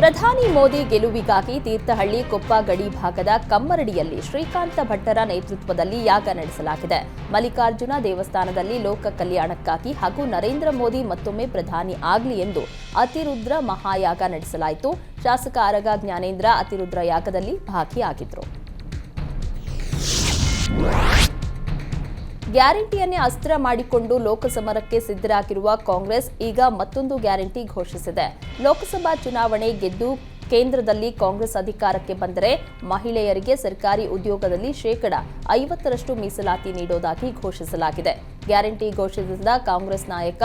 ಪ್ರಧಾನಿ ಮೋದಿ ಗೆಲುವಿಗಾಗಿ ತೀರ್ಥಹಳ್ಳಿ ಕೊಪ್ಪ ಗಡಿ ಭಾಗದ ಕಮ್ಮರಡಿಯಲ್ಲಿ ಶ್ರೀಕಾಂತ ಭಟ್ಟರ ನೇತೃತ್ವದಲ್ಲಿ ಯಾಗ ನಡೆಸಲಾಗಿದೆ. ಮಲ್ಲಿಕಾರ್ಜುನ ದೇವಸ್ಥಾನದಲ್ಲಿ ಲೋಕ ಕಲ್ಯಾಣಕ್ಕಾಗಿ ಹಾಗೂ ನರೇಂದ್ರ ಮೋದಿ ಮತ್ತೊಮ್ಮೆ ಪ್ರಧಾನಿ ಆಗಲಿ ಎಂದು ಅತಿರುದ್ರ ಮಹಾಯಾಗ ನಡೆಸಲಾಯಿತು. ಶಾಸಕ ಅರಗ ಜ್ಞಾನೇಂದ್ರ ಅತಿರುದ್ರ ಯಾಗದಲ್ಲಿ ಭಾಗಿಯಾಗಿದ್ದರು ಗ್ಯಾರಂಟಿಯನ್ನೇ ಅಸ್ತ್ರ ಮಾಡಿಕೊಂಡು ಲೋಕಸಮರಕ್ಕೆ ಸಿದ್ಧರಾಗಿರುವ ಕಾಂಗ್ರೆಸ್ ಈಗ ಮತ್ತೊಂದು ಗ್ಯಾರಂಟಿ ಘೋಷಿಸಿದೆ. ಲೋಕಸಭಾ ಚುನಾವಣೆ ಗೆದ್ದು ಕೇಂದ್ರದಲ್ಲಿ ಕಾಂಗ್ರೆಸ್ ಅಧಿಕಾರಕ್ಕೆ ಬಂದರೆ ಮಹಿಳೆಯರಿಗೆ ಸರ್ಕಾರಿ ಉದ್ಯೋಗದಲ್ಲಿ ಶೇಕಡ ಐವತ್ತರಷ್ಟು ಮೀಸಲಾತಿ ನೀಡೋದಾಗಿ ಘೋಷಿಸಲಾಗಿದೆ. ಗ್ಯಾರಂಟಿ ಘೋಷಿಸಿದ ಕಾಂಗ್ರೆಸ್ ನಾಯಕ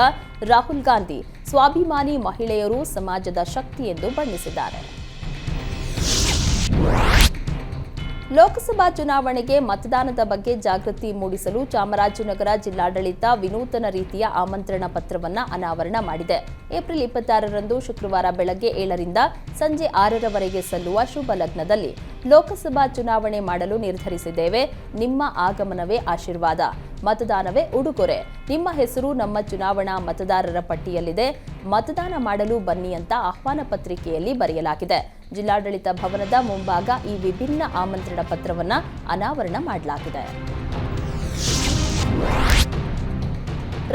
ರಾಹುಲ್ ಗಾಂಧಿ, ಸ್ವಾಭಿಮಾನಿ ಮಹಿಳೆಯರು ಸಮಾಜದ ಶಕ್ತಿ ಎಂದು ಬಣ್ಣಿಸಿದ್ದಾರೆ. ಲೋಕಸಭಾ ಚುನಾವಣೆಗೆ ಮತದಾನದ ಬಗ್ಗೆ ಜಾಗೃತಿ ಮೂಡಿಸಲು ಚಾಮರಾಜನಗರ ಜಿಲ್ಲಾಡಳಿತ ವಿನೂತನ ರೀತಿಯ ಆಮಂತ್ರಣ ಪತ್ರವನ್ನ ಅನಾವರಣ ಮಾಡಿದೆ. ಏಪ್ರಿಲ್ ಇಪ್ಪತ್ತಾರರಂದು ಶುಕ್ರವಾರ ಬೆಳಗ್ಗೆ ಏಳರಿಂದ ಸಂಜೆ ಆರರವರೆಗೆ ಸಲ್ಲುವ ಶುಭ ಲಗ್ನದಲ್ಲಿ ಲೋಕಸಭಾ ಚುನಾವಣೆ ಮಾಡಲು ನಿರ್ಧರಿಸಿದ್ದೇವೆ. ನಿಮ್ಮ ಆಗಮನವೇ ಆಶೀರ್ವಾದ. ಮತದಾನವೇ ಉಡುಗೊರೆ. ನಿಮ್ಮ ಹೆಸರು, ನಮ್ಮ ಚುನಾವಣಾ ಮತದಾರರ ಪಟ್ಟಿಯಲ್ಲಿದೆ. ಮತದಾನ ಮಾಡಲು ಬನ್ನಿ ಅಂತ ಆಹ್ವಾನ ಪತ್ರಿಕೆಯಲ್ಲಿ ಬರೆಯಲಾಗಿದೆ. ಜಿಲ್ಲಾಡಳಿತ ಭವನದ ಮುಂಭಾಗ ಈ ವಿಭಿನ್ನ ಆಮಂತ್ರಣ ಪತ್ರವನ್ನು ಅನಾವರಣ ಮಾಡಲಾಗಿದೆ.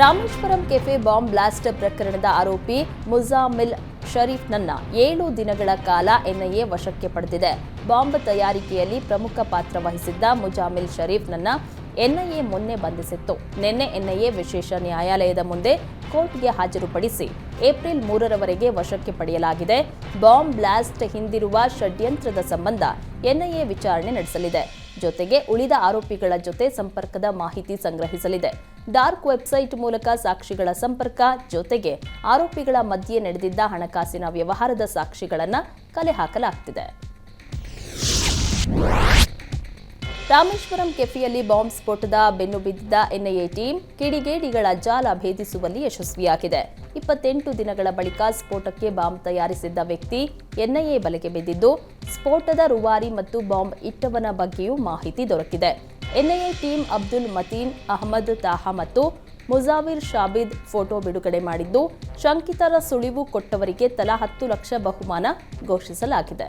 ರಾಮೇಶ್ವರಂ ಕೆಫೆ ಬಾಂಬ್ ಬ್ಲಾಸ್ಟ್ ಪ್ರಕರಣದ ಆರೋಪಿ ಮುಜಾಮಿಲ್ ಶರೀಫ್ನನ್ನ ಏಳು ದಿನಗಳ ಕಾಲ ಎನ್ಐಎ ವಶಕ್ಕೆ ಪಡೆದಿದೆ. ಬಾಂಬ್ ತಯಾರಿಕೆಯಲ್ಲಿ ಪ್ರಮುಖ ಪಾತ್ರ ವಹಿಸಿದ್ದ ಮುಜಾಮಿಲ್ ಶರೀಫ್ನನ್ನ ಎನ್ಐಎ ಮೊನ್ನೆ ಬಂಧಿಸಿತ್ತು. ನಿನ್ನೆ ಎನ್ಐಎ ವಿಶೇಷ ನ್ಯಾಯಾಲಯದ ಮುಂದೆ ಕೋರ್ಟ್ಗೆ ಹಾಜರುಪಡಿಸಿ ಏಪ್ರಿಲ್ ಮೂರರವರೆಗೆ ವಶಕ್ಕೆ ಪಡೆಯಲಾಗಿದೆ. ಬಾಂಬ್ ಬ್ಲಾಸ್ಟ್ ಹಿಂದಿರುವ ಷಡ್ಯಂತ್ರದ ಸಂಬಂಧ ಎನ್ಐಎ ವಿಚಾರಣೆ ನಡೆಸಲಿದೆ. ಜೊತೆಗೆ ಉಳಿದ ಆರೋಪಿಗಳ ಜೊತೆ ಸಂಪರ್ಕದ ಮಾಹಿತಿ ಸಂಗ್ರಹಿಸಲಿದೆ. ಡಾರ್ಕ್ ವೆಬ್ಸೈಟ್ ಮೂಲಕ ಸಾಕ್ಷಿಗಳ ಸಂಪರ್ಕ, ಜೊತೆಗೆ ಆರೋಪಿಗಳ ಮಧ್ಯೆ ನಡೆದಿದ್ದ ಹಣಕಾಸಿನ ವ್ಯವಹಾರದ ಸಾಕ್ಷಿಗಳನ್ನು ಕಲೆ ಹಾಕಲಾಗ್ತಿದೆ. ರಾಮೇಶ್ವರಂ ಕೆಫಿಯಲ್ಲಿ ಬಾಂಬ್ ಸ್ಫೋಟದ ಬೆನ್ನು ಬಿದ್ದಿದ್ದ ಎನ್ಐಎ ಟೀಮ್ ಕಿಡಿಗೇಡಿಗಳ ಜಾಲ ಭೇದಿಸುವಲ್ಲಿ ಯಶಸ್ವಿಯಾಗಿದೆ. ಇಪ್ಪತ್ತೆಂಟು ದಿನಗಳ ಬಳಿಕ ಸ್ಫೋಟಕ್ಕೆ ಬಾಂಬ್ ತಯಾರಿಸಿದ್ದ ವ್ಯಕ್ತಿ ಎನ್ಐಎ ಬಲೆಗೆ ಬಿದ್ದಿದ್ದು, ಸ್ಫೋಟದ ರುವಾರಿ ಮತ್ತು ಬಾಂಬ್ ಇಟ್ಟವನ ಬಗ್ಗೆಯೂ ಮಾಹಿತಿ ದೊರಕಿದೆ. ಎನ್ಐಎ ಟೀಮ್ ಅಬ್ದುಲ್ ಮತೀನ್, ಅಹಮದ್ ತಾಹಾ ಮತ್ತು ಮುಜಾವಿರ್ ಶಾಬಿದ್ ಫೋಟೋ ಬಿಡುಗಡೆ ಮಾಡಿದ್ದು, ಶಂಕಿತರ ಸುಳಿವು ಕೊಟ್ಟವರಿಗೆ ತಲಾ ಹತ್ತು ಲಕ್ಷ ಬಹುಮಾನ ಘೋಷಿಸಲಾಗಿದೆ.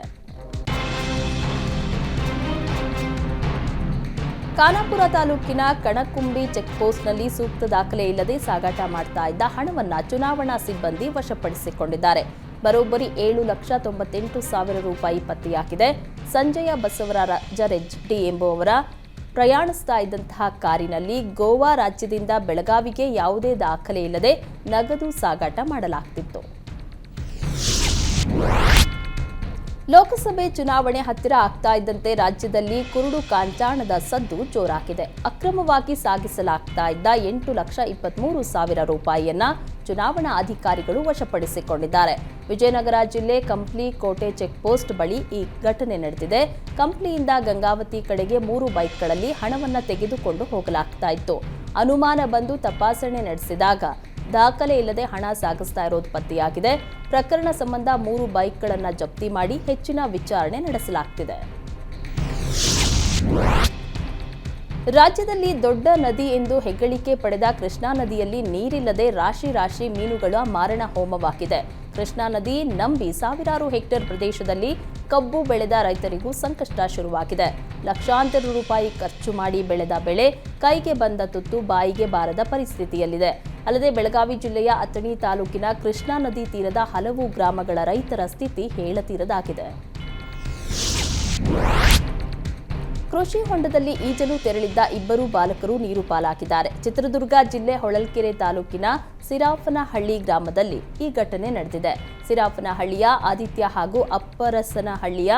ಖಾನಾಪುರ ತಾಲೂಕಿನ ಕಣಕುಂಬಿ ಚೆಕ್ಪೋಸ್ಟ್ನಲ್ಲಿ ಸೂಕ್ತ ದಾಖಲೆ ಇಲ್ಲದೆ ಸಾಗಾಟ ಮಾಡ್ತಾ ಇದ್ದ ಹಣವನ್ನು ಚುನಾವಣಾ ಸಿಬ್ಬಂದಿ ವಶಪಡಿಸಿಕೊಂಡಿದ್ದಾರೆ. ಬರೋಬ್ಬರಿ ಏಳು ಲಕ್ಷ ತೊಂಬತ್ತೆಂಟು ಸಾವಿರ ರೂಪಾಯಿ ಪತ್ತೆಯಾಗಿದೆ. ಸಂಜಯ ಬಸವರಾಜ ರೆಡ್ಡಿ ಎಂಬುವವರ ಪ್ರಯಾಣಿಸ್ತಾ ಇದ್ದಂತಹ ಕಾರಿನಲ್ಲಿ ಗೋವಾ ರಾಜ್ಯದಿಂದ ಬೆಳಗಾವಿಗೆ ಯಾವುದೇ ದಾಖಲೆ ಇಲ್ಲದೆ ನಗದು ಸಾಗಾಟ ಮಾಡಲಾಗ್ತಿತ್ತು. ಲೋಕಸಭೆ ಚುನಾವಣೆ ಹತ್ತಿರ ಆಗ್ತಾ ಇದ್ದಂತೆ ರಾಜ್ಯದಲ್ಲಿ ಕುರುಡು ಕಾಂಚಾಣದ ಸದ್ದು ಜೋರಾಗಿದೆ. ಅಕ್ರಮವಾಗಿ ಸಾಗಿಸಲಾಗ್ತಾ ಇದ್ದ ಎಂಟು ಲಕ್ಷ ಇಪ್ಪತ್ಮೂರು ಸಾವಿರ ರೂಪಾಯಿಯನ್ನ ಚುನಾವಣಾ ಅಧಿಕಾರಿಗಳು ವಶಪಡಿಸಿಕೊಂಡಿದ್ದಾರೆ. ವಿಜಯನಗರ ಜಿಲ್ಲೆ ಕಂಪ್ಲಿ ಕೋಟೆ ಚೆಕ್ಪೋಸ್ಟ್ ಬಳಿ ಈ ಘಟನೆ ನಡೆದಿದೆ. ಕಂಪ್ಲಿಯಿಂದ ಗಂಗಾವತಿ ಕಡೆಗೆ ಮೂರು ಬೈಕ್ಗಳಲ್ಲಿ ಹಣವನ್ನು ತೆಗೆದುಕೊಂಡು ಹೋಗಲಾಗ್ತಾ ಇತ್ತು. ಅನುಮಾನ ಬಂದು ತಪಾಸಣೆ ನಡೆಸಿದಾಗ ದಾಖಲೆ ಇಲ್ಲದೆ ಹಣ ಸಾಗಿಸ್ತಾ ಇರೋದು ಪತ್ತೆಯಾಗಿದೆ. ಪ್ರಕರಣ ಸಂಬಂಧ ಮೂರು ಬೈಕ್ಗಳನ್ನು ಜಪ್ತಿ ಮಾಡಿ ಹೆಚ್ಚಿನ ವಿಚಾರಣೆ ನಡೆಸಲಾಗ್ತಿದೆ. ರಾಜ್ಯದಲ್ಲಿ ದೊಡ್ಡ ನದಿ ಎಂದು ಹೆಗ್ಗಳಿಕೆ ಪಡೆದ ಕೃಷ್ಣಾ ನದಿಯಲ್ಲಿ ನೀರಿಲ್ಲದೆ ರಾಶಿ ರಾಶಿ ಮೀನುಗಳ ಮಾರಣ ಹೋಮವಾಗಿದೆ. ಕೃಷ್ಣಾ ನದಿ ನಂಬಿ ಸಾವಿರಾರು ಹೆಕ್ಟೇರ್ ಪ್ರದೇಶದಲ್ಲಿ ಕಬ್ಬು ಬೆಳೆದ ರೈತರಿಗೂ ಸಂಕಷ್ಟ ಶುರುವಾಗಿದೆ. ಲಕ್ಷಾಂತರ ರೂಪಾಯಿ ಖರ್ಚು ಮಾಡಿ ಬೆಳೆದ ಬೆಳೆ ಕೈಗೆ ಬಂದ ತುತ್ತು ಬಾಯಿಗೆ ಬಾರದ ಪರಿಸ್ಥಿತಿಯಲ್ಲಿದೆ. ಅಲ್ಲದೆ ಬೆಳಗಾವಿ ಜಿಲ್ಲೆಯ ಅಥಣಿ ತಾಲೂಕಿನ ಕೃಷ್ಣಾ ನದಿ ತೀರದ ಹಲವು ಗ್ರಾಮಗಳ ರೈತರ ಸ್ಥಿತಿ ಹೇಳತೀರದಾಗಿದೆ. ಕೃಷಿ ಹೊಂಡದಲ್ಲಿ ಈಜಲು ತೆರಳಿದ್ದ ಇಬ್ಬರು ಬಾಲಕರು ನೀರು ಪಾಲಾಗಿದ್ದಾರೆ ಚಿತ್ರದುರ್ಗ ಜಿಲ್ಲೆ ಹೊಳಲ್ಕೆರೆ ತಾಲೂಕಿನ ಸಿರಾಫನಹಳ್ಳಿ ಗ್ರಾಮದಲ್ಲಿ ಈ ಘಟನೆ ನಡೆದಿದೆ. ಸಿರಾಫನಹಳ್ಳಿಯ ಆದಿತ್ಯ ಹಾಗೂ ಅಪ್ಪರಸನಹಳ್ಳಿಯ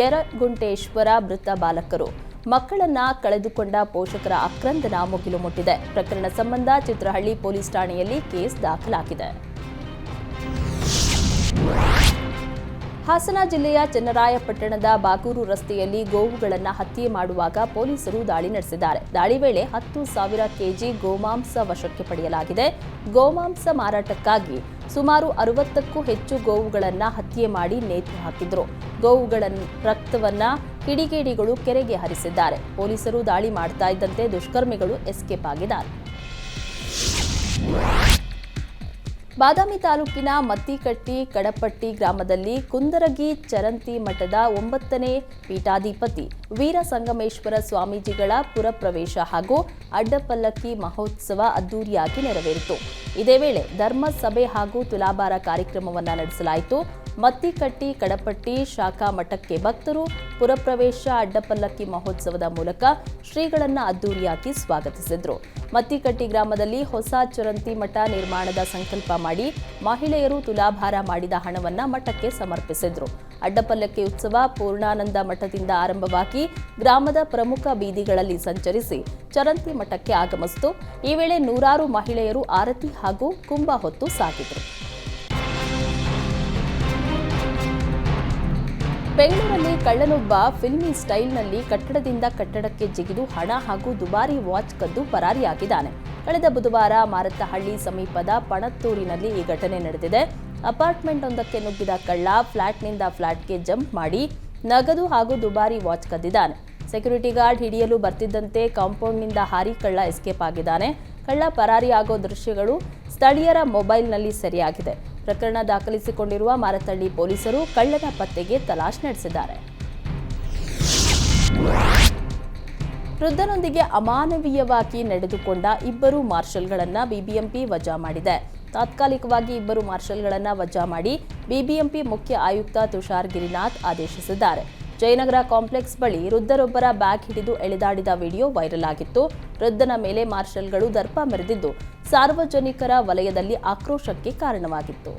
ಯರಗುಂಟೇಶ್ವರ ಮೃತ ಬಾಲಕರು ಮಕ್ಕಳನ್ನ ಕಳೆದುಕೊಂಡ ಪೋಷಕರ ಆಕ್ರಂದನ ಮುಗಿಲು ಮುಟ್ಟಿದೆ ಪ್ರಕರಣ ಸಂಬಂಧ ಚಿತ್ರಹಳ್ಳಿ ಪೊಲೀಸ್ ಠಾಣೆಯಲ್ಲಿ ಕೇಸ್ ದಾಖಲಾಗಿದೆ. ಹಾಸನ ಜಿಲ್ಲೆಯ ಚನ್ನರಾಯಪಟ್ಟಣದ ಬಾಗೂರು ರಸ್ತೆಯಲ್ಲಿ ಗೋವುಗಳನ್ನು ಹತ್ಯೆ ಮಾಡುವಾಗ ಪೊಲೀಸರು ದಾಳಿ ನಡೆಸಿದ್ದಾರೆ. ದಾಳಿ ವೇಳೆ ಹತ್ತು ಸಾವಿರ ಕೆಜಿ ಗೋಮಾಂಸ ವಶಕ್ಕೆ ಪಡೆಯಲಾಗಿದೆ. ಗೋಮಾಂಸ ಮಾರಾಟಕ್ಕಾಗಿ ಸುಮಾರು ಅರವತ್ತಕ್ಕೂ ಹೆಚ್ಚು ಗೋವುಗಳನ್ನು ಹತ್ಯೆ ಮಾಡಿ ನೇತು ಹಾಕಿದ್ರು. ಗೋವುಗಳ ರಕ್ತವನ್ನ ಕಿಡಿಗೇಡಿಗಳು ಕೆರೆಗೆ ಹರಿಸಿದ್ದಾರೆ. ಪೊಲೀಸರು ದಾಳಿ ಮಾಡ್ತಾ ಇದ್ದಂತೆ ದುಷ್ಕರ್ಮಿಗಳು ಎಸ್ಕೇಪ್ ಆಗಿದ್ದಾರೆ. ಬಾದಾಮಿ ತಾಲೂಕಿನ ಮತ್ತಿಕಟ್ಟಿ ಕಡಪಟ್ಟಿ ಗ್ರಾಮದಲ್ಲಿ ಕುಂದರಗಿ ಚರಂತಿ ಮಠದ ಒಂಬತ್ತನೇ ಪೀಠಾಧಿಪತಿ ವೀರ ಸಂಗಮೇಶ್ವರ ಸ್ವಾಮೀಜಿಗಳ ಪುರಪ್ರವೇಶ ಹಾಗೂ ಅಡ್ಡಪಲ್ಲಕ್ಕಿ ಮಹೋತ್ಸವ ಅದ್ದೂರಿಯಾಗಿ ನೆರವೇರಿತು. ಇದೇ ವೇಳೆ ಧರ್ಮಸಭೆ ಹಾಗೂ ತುಲಾಭಾರ ಕಾರ್ಯಕ್ರಮವನ್ನು ನಡೆಸಲಾಯಿತು. ಮತ್ತಿಕಟ್ಟಿ ಕಡಪಟ್ಟಿ ಶಾಖಾ ಮಠಕ್ಕೆ ಭಕ್ತರು ಪುರಪ್ರವೇಶ ಅಡ್ಡಪಲ್ಲಕ್ಕಿ ಮಹೋತ್ಸವದ ಮೂಲಕ ಶ್ರೀಗಳನ್ನ ಅದ್ದೂರಿಯಾಗಿ ಸ್ವಾಗತಿಸಿದ್ರು. ಮತ್ತಿಕಟ್ಟಿ ಗ್ರಾಮದಲ್ಲಿ ಹೊಸ ಚರಂತಿ ಮಠ ನಿರ್ಮಾಣದ ಸಂಕಲ್ಪ ಮಾಡಿ ಮಹಿಳೆಯರು ತುಲಾಭಾರ ಮಾಡಿದ ಹಣವನ್ನ ಮಠಕ್ಕೆ ಸಮರ್ಪಿಸಿದ್ರು. ಅಡ್ಡಪಲ್ಲಕ್ಕಿ ಉತ್ಸವ ಪೂರ್ಣಾನಂದ ಮಠದಿಂದ ಆರಂಭವಾಗಿ ಗ್ರಾಮದ ಪ್ರಮುಖ ಬೀದಿಗಳಲ್ಲಿ ಸಂಚರಿಸಿ ಚರಂತಿ ಮಠಕ್ಕೆ ಆಗಮಿಸಿತು. ಈ ವೇಳೆ ನೂರಾರು ಮಹಿಳೆಯರು ಆರತಿ ಹಾಗೂ ಕುಂಭ ಹೊತ್ತು ಸಾಗಿದ್ರು. ಬೆಂಗಳೂರಲ್ಲಿ ಕಳ್ಳನೊಬ್ಬ ಫಿಲ್ಮಿ ಸ್ಟೈಲ್ನಲ್ಲಿ ಕಟ್ಟಡದಿಂದ ಕಟ್ಟಡಕ್ಕೆ ಜಿಗಿದು ಹಣ ಹಾಗೂ ದುಬಾರಿ ವಾಚ್ ಕದ್ದು ಪರಾರಿಯಾಗಿದ್ದಾನೆ. ಕಳೆದ ಬುಧವಾರ ಮಾರತ್ತಹಳ್ಳಿ ಸಮೀಪದ ಪಣತ್ತೂರಿನಲ್ಲಿ ಈ ಘಟನೆ ನಡೆದಿದೆ. ಅಪಾರ್ಟ್ಮೆಂಟ್ ಒಂದಕ್ಕೆ ನುಗ್ಗಿದ ಕಳ್ಳ ಫ್ಲಾಟ್ನಿಂದ ಫ್ಲಾಟ್ಗೆ ಜಂಪ್ ಮಾಡಿ ನಗದು ಹಾಗೂ ದುಬಾರಿ ವಾಚ್ ಕದ್ದಿದ್ದಾನೆ. ಸೆಕ್ಯೂರಿಟಿ ಗಾರ್ಡ್ ಹಿಡಿಯಲು ಬರ್ತಿದ್ದಂತೆ ಕಾಂಪೌಂಡ್ನಿಂದ ಹಾರಿ ಕಳ್ಳ ಎಸ್ಕೇಪ್ ಆಗಿದ್ದಾನೆ. ಕಳ್ಳ ಪರಾರಿಯಾಗೋ ದೃಶ್ಯಗಳು ಸ್ಥಳೀಯರ ಮೊಬೈಲ್ನಲ್ಲಿ ಸೆರೆಯಾಗಿದೆ. ಪ್ರಕರಣ ದಾಖಲಿಸಿಕೊಂಡಿರುವ ಮಾರತಳ್ಳಿ ಪೊಲೀಸರು ಕಳ್ಳನ ಪತ್ತೆಗೆ ತಲಾಶ್ ನಡೆಸಿದ್ದಾರೆ. ವೃದ್ಧನೊಂದಿಗೆ ಅಮಾನವೀಯವಾಗಿ ನಡೆದುಕೊಂಡ ಇಬ್ಬರು ಮಾರ್ಷಲ್ಗಳನ್ನು ಬಿಬಿಎಂಪಿ ವಜಾ ಮಾಡಿದೆ. ತಾತ್ಕಾಲಿಕವಾಗಿ ಇಬ್ಬರು ಮಾರ್ಷಲ್ಗಳನ್ನು ವಜಾ ಮಾಡಿ ಬಿಬಿಎಂಪಿ ಮುಖ್ಯ ಆಯುಕ್ತ ತುಷಾರ್ ಗಿರಿನಾಥ್ ಆದೇಶಿಸಿದ್ದಾರೆ. ಜಯನಗರ ಕಾಂಪ್ಲೆಕ್ಸ್ ಬಳಿ ವೃದ್ಧರೊಬ್ಬರ ಬ್ಯಾಗ್ ಹಿಡಿದು ಎಳೆದಾಡಿದ ವಿಡಿಯೋ ವೈರಲ್ ಆಗಿತ್ತು. ವೃದ್ಧನ ಮೇಲೆ ಮಾರ್ಷಲ್ಗಳು ದರ್ಪ ಮೆರೆದಿದ್ದು ಸಾರ್ವಜನಿಕರ ವಲಯದಲ್ಲಿ ಆಕ್ರೋಶಕ್ಕೆ ಕಾರಣವಾಗಿತ್ತು.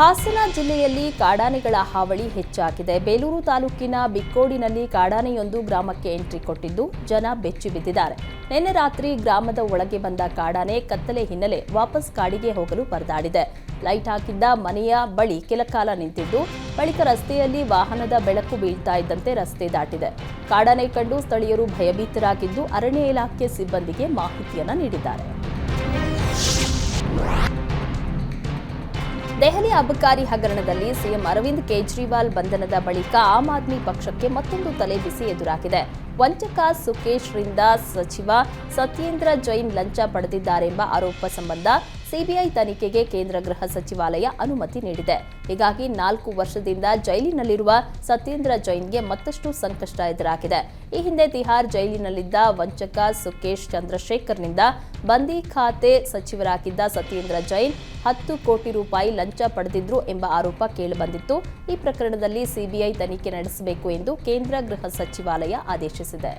ಹಾಸನ ಜಿಲ್ಲೆಯಲ್ಲಿ ಕಾಡಾನೆಗಳ ಹಾವಳಿ ಹೆಚ್ಚಾಗಿದೆ. ಬೇಲೂರು ತಾಲೂಕಿನ ಬಿಕ್ಕೋಡಿನಲ್ಲಿ ಕಾಡಾನೆಯೊಂದು ಗ್ರಾಮಕ್ಕೆ ಎಂಟ್ರಿ ಕೊಟ್ಟಿದ್ದು, ಜನ ಬೆಚ್ಚಿ ಬಿದ್ದಿದ್ದಾರೆ. ನಿನ್ನೆ ರಾತ್ರಿ ಗ್ರಾಮದ ಒಳಗೆ ಬಂದ ಕಾಡಾನೆ ಕತ್ತಲೆ ಹಿನ್ನೆಲೆ ವಾಪಸ್ ಕಾಡಿಗೆ ಹೋಗಲು ಪರದಾಡಿದೆ. ಲೈಟ್ ಹಾಕಿದ್ದ ಮನೆಯ ಬಳಿ ಕೆಲಕಾಲ ನಿಂತಿದ್ದು, ಬಳಿಕ ರಸ್ತೆಯಲ್ಲಿ ವಾಹನದ ಬೆಳಕು ಬೀಳ್ತಾ ಇದ್ದಂತೆ ರಸ್ತೆ ದಾಟಿದೆ. ಕಾಡಾನೆ ಕಂಡು ಸ್ಥಳೀಯರು ಭಯಭೀತರಾಗಿದ್ದು ಅರಣ್ಯ ಇಲಾಖೆ ಸಿಬ್ಬಂದಿಗೆ ಮಾಹಿತಿಯನ್ನು ನೀಡಿದ್ದಾರೆ. ದೆಹಲಿ ಅಬಕಾರಿ ಹಗರಣದಲ್ಲಿ ಸಿಎಂ ಅರವಿಂದ್ ಕೇಜ್ರಿವಾಲ್ ಬಂಧನದ ಬಳಿಕ ಆಮ್ ಆದ್ಮಿ ಪಕ್ಷಕ್ಕೆ ಮತ್ತೊಂದು ತಲೆಬಿಸಿ ಎದುರಾಗಿದೆ. ವಂಚಕ ಸುಕೇಶ್ರಿಂದ ಸಚಿವ ಸತ್ಯೇಂದ್ರ ಜೈನ್ ಲಂಚ ಪಡೆದಿದ್ದಾರೆಂಬ ಆರೋಪ ಸಂಬಂಧ ಸಿಬಿಐ ತನಿಖೆಗೆ ಕೇಂದ್ರ ಗೃಹ ಸಚಿವಾಲಯ ಅನುಮತಿ ನೀಡಿದೆ. ಹೀಗಾಗಿ ನಾಲ್ಕು ವರ್ಷದಿಂದ ಜೈಲಿನಲ್ಲಿರುವ ಸತ್ಯೇಂದ್ರ ಜೈನ್ಗೆ ಮತ್ತಷ್ಟು ಸಂಕಷ್ಟ ಎದುರಾಗಿದೆ. ಈ ಹಿಂದೆ ತಿಹಾರ್ ಜೈಲಿನಲ್ಲಿದ್ದ ವಂಚಕ ಸುಕೇಶ್ ಚಂದ್ರಶೇಖರ್ನಿಂದ ಬಂದಿ ಖಾತೆ ಸಚಿವರಾಗಿದ್ದ ಸತ್ಯೇಂದ್ರ ಜೈನ್ ಹತ್ತು ಕೋಟಿ ರೂಪಾಯಿ ಲಂಚ ಪಡೆದಿದ್ರು ಎಂಬ ಆರೋಪ ಕೇಳಿಬಂದಿತ್ತು. ಈ ಪ್ರಕರಣದಲ್ಲಿ ಸಿಬಿಐ ತನಿಖೆ ನಡೆಸಬೇಕು ಎಂದು ಕೇಂದ್ರ ಗೃಹ ಸಚಿವಾಲಯ ಆದೇಶಿಸಿದೆ.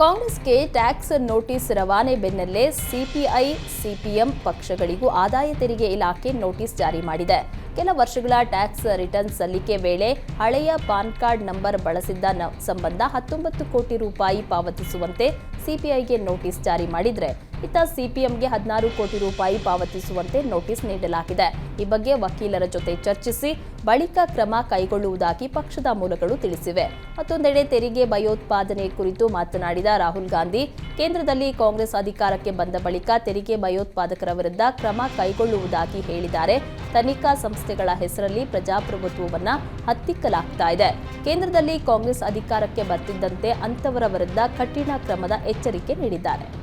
ಕಾಂಗ್ರೆಸ್ಗೆ ಟ್ಯಾಕ್ಸ್ ನೋಟಿಸ್ ರವಾನೆ ಬೆನ್ನಲ್ಲೇ ಸಿಪಿಐ, ಸಿಪಿಎಂ ಪಕ್ಷಗಳಿಗೂ ಆದಾಯ ತೆರಿಗೆ ಇಲಾಖೆ ನೋಟಿಸ್ ಜಾರಿ ಮಾಡಿದೆ. ಕೆಲ ವರ್ಷಗಳ ಟ್ಯಾಕ್ಸ್ ರಿಟರ್ನ್ ಸಲ್ಲಿಕೆ ವೇಳೆ ಹಳೆಯ ಪಾನ್ ಕಾರ್ಡ್ ನಂಬರ್ ಬಳಸಿದ್ದ ಸಂಬಂಧ ಹತ್ತೊಂಬತ್ತು ಕೋಟಿ ರೂಪಾಯಿ ಪಾವತಿಸುವಂತೆ ಸಿಪಿಐಗೆ ನೋಟಿಸ್ ಜಾರಿ ಮಾಡಿದ್ರೆ ಇತ್ತ ಸಿಪಿಎಂಗೆ ಹದಿನಾರು ಕೋಟಿ ರೂಪಾಯಿ ಪಾವತಿಸುವಂತೆ ನೋಟಿಸ್ ನೀಡಲಾಗಿದೆ. ಈ ಬಗ್ಗೆ ವಕೀಲರ ಜೊತೆ ಚರ್ಚಿಸಿ ಬಳಿಕ ಕ್ರಮ ಕೈಗೊಳ್ಳುವುದಾಗಿ ಪಕ್ಷದ ಮೂಲಗಳು ತಿಳಿಸಿವೆ. ಮತ್ತೊಂದೆಡೆ ತೆರಿಗೆ ಭಯೋತ್ಪಾದನೆ ಕುರಿತು ಮಾತನಾಡಿದ ರಾಹುಲ್ ಗಾಂಧಿ, ಕೇಂದ್ರದಲ್ಲಿ ಕಾಂಗ್ರೆಸ್ ಅಧಿಕಾರಕ್ಕೆ ಬಂದ ಬಳಿಕ ತೆರಿಗೆ ಭಯೋತ್ಪಾದಕರ ವಿರುದ್ಧ ಕ್ರಮ ಕೈಗೊಳ್ಳುವುದಾಗಿ ಹೇಳಿದ್ದಾರೆ. ತನಿಖಾ ಸಂಸ್ಥೆಗಳ ಹೆಸರಲ್ಲಿ ಪ್ರಜಾಪ್ರಭುತ್ವವನ್ನ ಹತ್ತಿಕ್ಕಲಾಗ್ತಾ ಇದೆ. ಕೇಂದ್ರದಲ್ಲಿ ಕಾಂಗ್ರೆಸ್ ಅಧಿಕಾರಕ್ಕೆ ಬರ್ತಿದ್ದಂತೆ ಅಂತವರ ವಿರುದ್ಧ ಕಠಿಣ ಕ್ರಮದ ಎಚ್ಚರಿಕೆ ನೀಡಿದ್ದಾರೆ.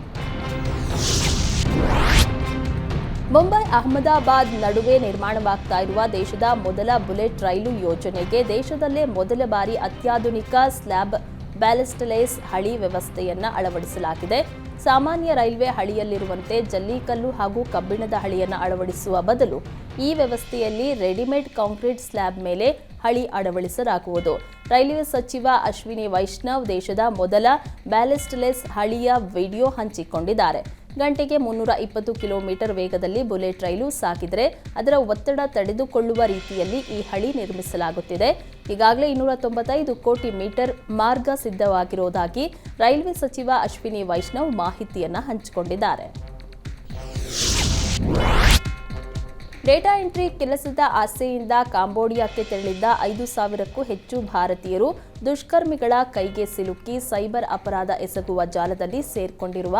ಮುಂಬೈ ಅಹಮದಾಬಾದ್ ನಡುವೆ ನಿರ್ಮಾಣವಾಗ್ತಾ ಇರುವ ದೇಶದ ಮೊದಲ ಬುಲೆಟ್ ರೈಲು ಯೋಜನೆಗೆ ದೇಶದಲ್ಲೇ ಮೊದಲ ಬಾರಿ ಅತ್ಯಾಧುನಿಕ ಸ್ಲ್ಯಾಬ್ ಬ್ಯಾಲೆಸ್ಟಲೇಸ್ ಹಳಿ ವ್ಯವಸ್ಥೆಯನ್ನು ಅಳವಡಿಸಲಾಗಿದೆ. ಸಾಮಾನ್ಯ ರೈಲ್ವೆ ಹಳಿಯಲ್ಲಿರುವಂತೆ ಜಲ್ಲಿಕಲ್ಲು ಹಾಗೂ ಕಬ್ಬಿಣದ ಹಳಿಯನ್ನು ಅಳವಡಿಸುವ ಬದಲು ಈ ವ್ಯವಸ್ಥೆಯಲ್ಲಿ ರೆಡಿಮೇಡ್ ಕಾಂಕ್ರೀಟ್ ಸ್ಲ್ಯಾಬ್ ಮೇಲೆ ಹಳಿ ಅಳವಡಿಸಲಾಗುವುದು. ರೈಲ್ವೆ ಸಚಿವ ಅಶ್ವಿನಿ ವೈಷ್ಣವ್ ದೇಶದ ಮೊದಲ ಬ್ಯಾಲಿಸ್ಟಲೆಸ್ ಹಳಿಯ ವಿಡಿಯೋ ಹಂಚಿಕೊಂಡಿದ್ದಾರೆ. ಗಂಟೆಗೆ ಮುನ್ನೂರ ಇಪ್ಪತ್ತು ಕಿಲೋಮೀಟರ್ ವೇಗದಲ್ಲಿ ಬುಲೆಟ್ ರೈಲು ಸಾಗಿದರೆ ಅದರ ಒತ್ತಡ ತಡೆದುಕೊಳ್ಳುವ ರೀತಿಯಲ್ಲಿ ಈ ಹಳಿ ನಿರ್ಮಿಸಲಾಗುತ್ತಿದೆ. ಈಗಾಗಲೇ ಇನ್ನೂರ ತೊಂಬತ್ತೈದು ಕೋಟಿ ಮೀಟರ್ ಮಾರ್ಗ ಸಿದ್ಧವಾಗಿರುವುದಾಗಿ ರೈಲ್ವೆ ಸಚಿವ ಅಶ್ವಿನಿ ವೈಷ್ಣವ್ ಮಾಹಿತಿಯನ್ನು ಹಂಚಿಕೊಂಡಿದ್ದಾರೆ. ಡೇಟಾ ಎಂಟ್ರಿ ಕೆಲಸದ ಆಸೆಯಿಂದ ಕಾಂಬೋಡಿಯಾಕ್ಕೆ ತೆರಳಿದ್ದ ಐದು ಸಾವಿರಕ್ಕೂ ಹೆಚ್ಚು ಭಾರತೀಯರು ದುಷ್ಕರ್ಮಿಗಳ ಕೈಗೆ ಸಿಲುಕಿ ಸೈಬರ್ ಅಪರಾಧ ಎಸಗುವ ಜಾಲದಲ್ಲಿ ಸೇರ್ಕೊಂಡಿರುವ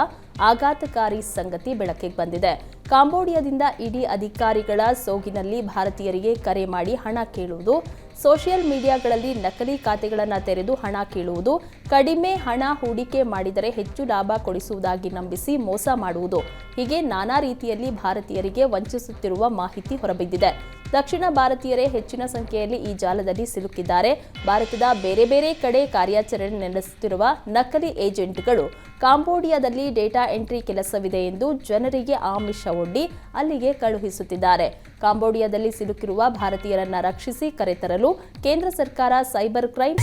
ಆಘಾತಕಾರಿ ಸಂಗತಿ ಬೆಳಕಿಗೆ ಬಂದಿದೆ. ಕಾಂಬೋಡಿಯಾದಿಂದ ಇಡಿ ಅಧಿಕಾರಿಗಳ ಸೋಗಿನಲ್ಲಿ ಭಾರತೀಯರಿಗೆ ಕರೆ ಮಾಡಿ ಹಣ ಕೇಳುವುದು ಸೋಷಿಯಲ್ ಮೀಡಿಯಾಗಳಲ್ಲಿ ನಕಲಿ ಖಾತೆಗಳನ್ನು ತೆರೆದು ಹಣ ಕೀಳುವುದು, ಕಡಿಮೆ ಹಣ ಹೂಡಿಕೆ ಮಾಡಿದರೆ ಹೆಚ್ಚು ಲಾಭ ಕೊಡಿಸುವುದಾಗಿ ನಂಬಿಸಿ ಮೋಸ ಮಾಡುವುದು. ಹೀಗೆ ನಾನಾ ರೀತಿಯಲ್ಲಿ ಭಾರತೀಯರಿಗೆ ವಂಚಿಸುತ್ತಿರುವ ಮಾಹಿತಿ ಹೊರಬಿದ್ದಿದೆ. ದಕ್ಷಿಣ ಭಾರತೀಯರೇ ಹೆಚ್ಚಿನ ಸಂಖ್ಯೆಯಲ್ಲಿ ಈ ಜಾಲದಲ್ಲಿ ಸಿಲುಕಿದ್ದಾರೆ. ಭಾರತದ ಬೇರೆ ಬೇರೆ ಕಡೆ ಕಾರ್ಯಾಚರಣೆ ನಡೆಸುತ್ತಿರುವ ನಕಲಿ ಏಜೆಂಟ್ಗಳು ಕಾಂಬೋಡಿಯಾದಲ್ಲಿ ಡೇಟಾ ಎಂಟ್ರಿ ಕೆಲಸವಿದೆ ಎಂದು ಜನರಿಗೆ ಆಮಿಷ ಒಡ್ಡಿ ಅಲ್ಲಿಗೆ ಕಳುಹಿಸುತ್ತಿದ್ದಾರೆ. ಕಾಂಬೋಡಿಯಾದಲ್ಲಿ ಸಿಲುಕಿರುವ ಭಾರತೀಯರನ್ನ ರಕ್ಷಿಸಿ ಕರೆತರಲು ಕೇಂದ್ರ ಸರ್ಕಾರ ಸೈಬರ್ ಕ್ರೈಮ್